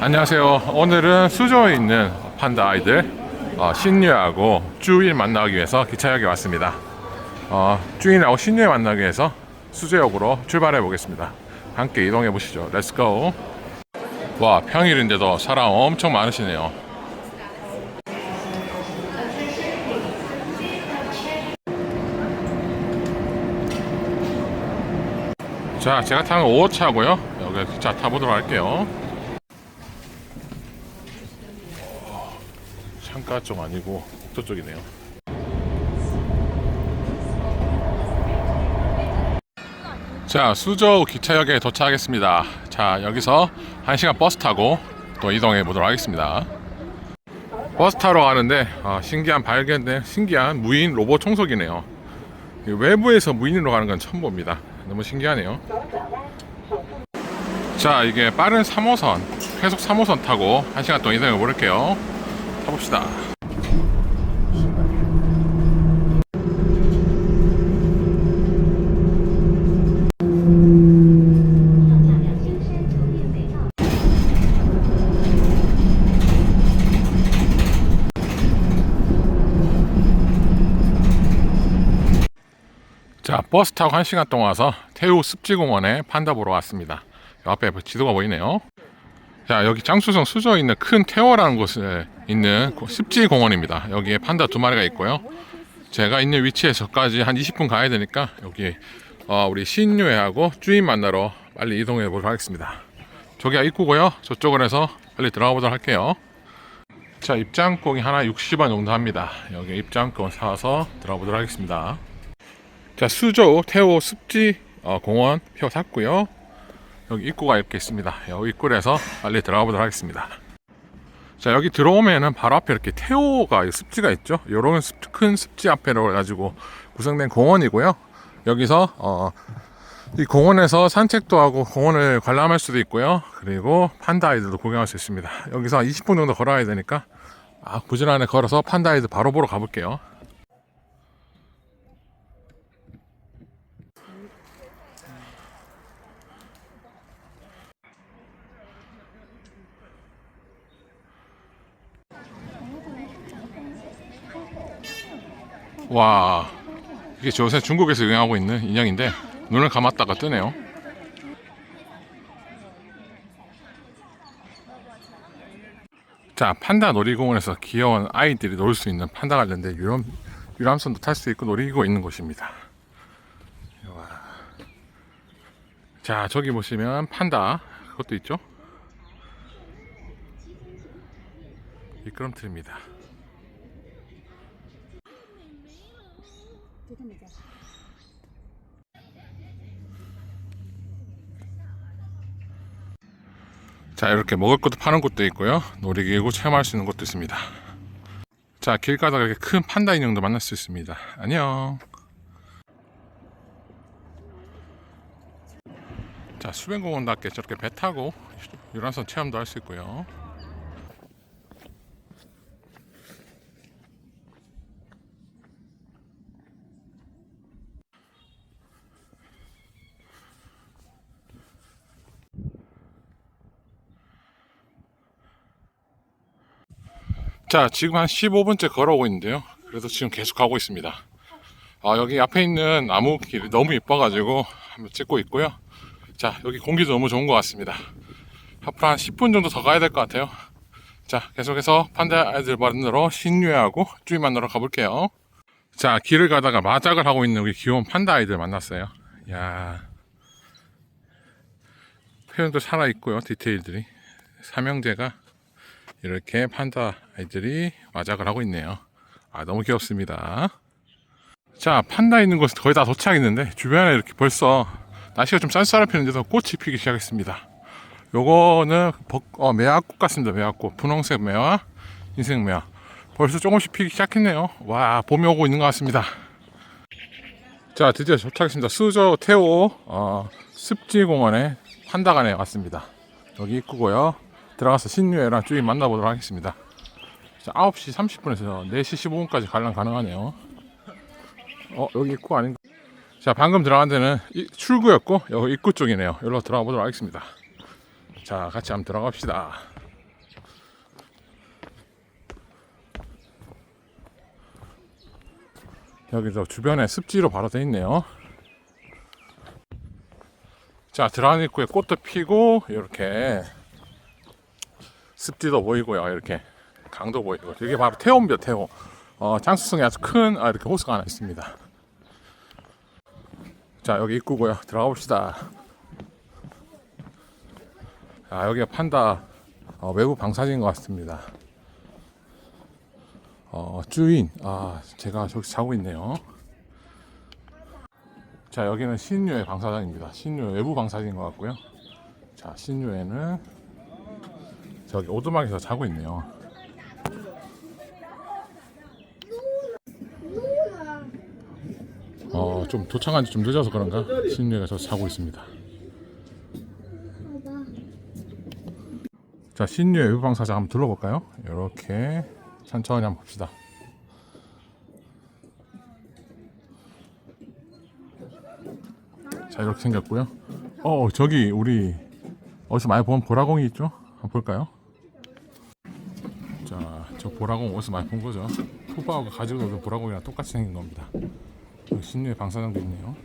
안녕하세요. 오늘은 수저에 있는 판다 아이들 어, 신유하고 쭈인 만나기 위해서 기차역에 왔습니다. 어, 쭈인하고 신유에 만나기 위해서 수저역으로 출발해 보겠습니다. 함께 이동해 보시죠. 렛츠 고. 와 평일인데도 사람 엄청 많으시네요. 자, 제가 타는 5호차고요. 여기 기차 타보도록 할게요. 창가 쪽 아니고 저쪽이네요. 자, 수저 기차역에 도착하겠습니다. 자, 여기서 1시간 버스 타고 또 이동해 보도록 하겠습니다. 버스 타러 가는데 아, 신기한 발견된 신기한 무인 로봇 청소기네요. 이 외부에서 무인으로 가는 건 처음 봅니다. 너무 신기하네요. 자, 이게 빠른 3호선, 계속 3호선 타고 1시간 동안 이동해 볼게요. 타봅시다. 자, 버스 타고 1시간 동안 와서 태우 습지공원에 판다 보러 왔습니다. 요 앞에 지도가 보이네요. 자, 여기 장수성 수저에 있는 큰 태워라는 곳에 있는 그 습지공원입니다. 여기에 판다 두 마리가 있고요. 제가 있는 위치에서까지 한 20분 가야 되니까 여기 어, 우리 신유회하고 주인 만나러 빨리 이동해 보도록 하겠습니다. 저기가 입구고요. 저쪽으로 해서 빨리 들어가 보도록 할게요. 자, 입장권이 하나 60원 정도 합니다. 여기 입장권 사서 들어가 보도록 하겠습니다. 자 수조 태호 습지 어, 공원 표 샀고요 여기 입구가 이렇게 있습니다 여기 입구에서 빨리 들어가 보도록 하겠습니다 자 여기 들어오면은 바로 앞에 이렇게 태호가 습지가 있죠? 요런 습, 큰 습지 앞에로 해가지고 구성된 공원이고요. 여기서 어, 이 공원에서 산책도 하고 공원을 관람할 수도 있고요. 그리고 판다 아이들도 구경할 수 있습니다. 여기서 20분 정도 걸어야 되니까 아, 부지런히 걸어서 판다 아이들 바로 보러 가볼게요 와 이게 요새 중국에서 유행하고 있는 인형인데 눈을 감았다가 뜨네요. 자 판다 놀이공원에서 귀여운 아이들이 놀 수 있는 판다 관련된 유람, 유람선도 탈 수 있고 놀이기구 있는 곳입니다. 와. 자 저기 보시면 판다 그것도 있죠? 미끄럼틀입니다 자 이렇게 먹을 것도 파는 곳도 있고요. 놀이기구 체험할 수 있는 곳도 있습니다. 자 길 가다가 이렇게 큰 판다 인형도 만날 수 있습니다. 안녕. 자 수변공원답게 저렇게 배 타고 유람선 체험도 할 수 있고요 자, 지금 한 15분째 걸어오고 있는데요. 그래서 지금 계속 가고 있습니다. 아, 여기 앞에 있는 나무길이 너무 이뻐가지고 한번 찍고 있고요. 자, 여기 공기도 너무 좋은 것 같습니다. 앞으로 한 10분 정도 더 가야 될 것 같아요. 자, 계속해서 판다 아이들 만나러 신유하고 쭈이 만나러 가볼게요. 자, 길을 가다가 마작을 하고 있는 우리 귀여운 판다 아이들 만났어요. 야 표현도 살아있고요, 디테일들이. 삼형제가 이렇게 판다 아이들이 마작을 하고 있네요. 아, 너무 귀엽습니다. 자, 판다 있는 곳 거의 다 도착했는데, 주변에 이렇게 벌써 날씨가 좀 쌀쌀해지는데도 꽃이 피기 시작했습니다. 요거는 벚, 어, 매화꽃 같습니다. 매화꽃. 분홍색 매화, 흰색 매화. 벌써 조금씩 피기 시작했네요. 와, 봄이 오고 있는 것 같습니다. 자, 드디어 도착했습니다. 수저 태호 어, 습지공원에 판다관에 왔습니다. 여기 입구고요. 들어가서 신유애랑 쭈이 만나보도록 하겠습니다. 9시 30분에서 4시 15분까지 관람 가능하네요. 어, 여기 입구 아닌가? 자, 방금 들어간 데는 출구였고, 여기 입구 쪽이네요. 여기로 들어가 보도록 하겠습니다. 자, 같이 한번 들어갑시다. 여기서 주변에 습지로 바로 돼 있네요. 자, 들어간 입구에 꽃도 피고, 이렇게 습지도 보이고요. 이렇게 강도 보이고 이게 바로 태호입니다. 태호. 어, 장수성이 아주 큰 아, 이렇게 호수가 하나 있습니다. 자, 여기 입구고요. 들어가 봅시다. 아, 여기가 판다 어, 외부 방사진 것 같습니다. 어, 주인, 아, 제가 저기 자고 있네요. 자, 여기는 신유의 방사장입니다. 신유 외부 방사진 것 같고요. 자, 신유에는 저기 오두막에서 자고 있네요. 어, 좀 도착한 지 좀 늦어서 그런가? 신유가 저 자고 있습니다. 자, 신유 외부 방사장 한번 둘러볼까요? 이렇게 천천히 한번 봅시다. 자, 이렇게 생겼고요. 어, 저기 우리 어디서 많이 본 보라공이 있죠? 한번 볼까요? 자, 저 보라공 어디서 많이 본 거죠? 푸바오가 가지고 보라공이랑 똑같이 생긴 겁니다. 신유의 방사장도 있네요.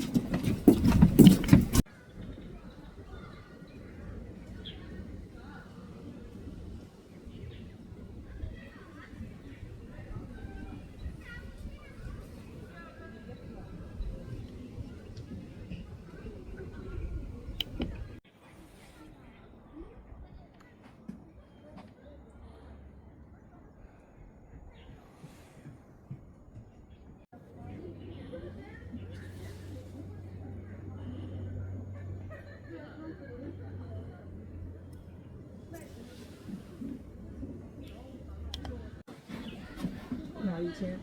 이제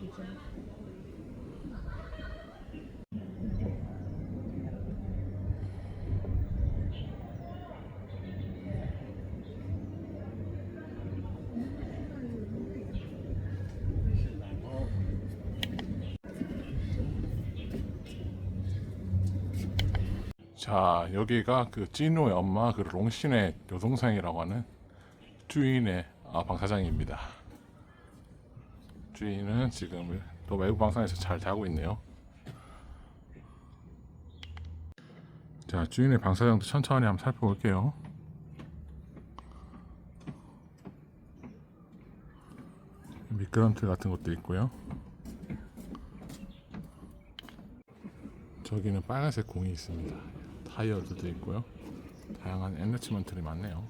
이제 자 여기가 그 찐우의 엄마 그 롱신의 여동생이라고 하는 주인의 아, 방사장입니다. 주인은 지금 또 외부 방사에서 잘 자고 있네요. 자, 주인의 방사장도 천천히 한번 살펴볼게요. 미끄럼틀 같은 것도 있고요. 저기는 빨간색 공이 있습니다. 타이어들도 있고요. 다양한 엔리치먼트들이 많네요.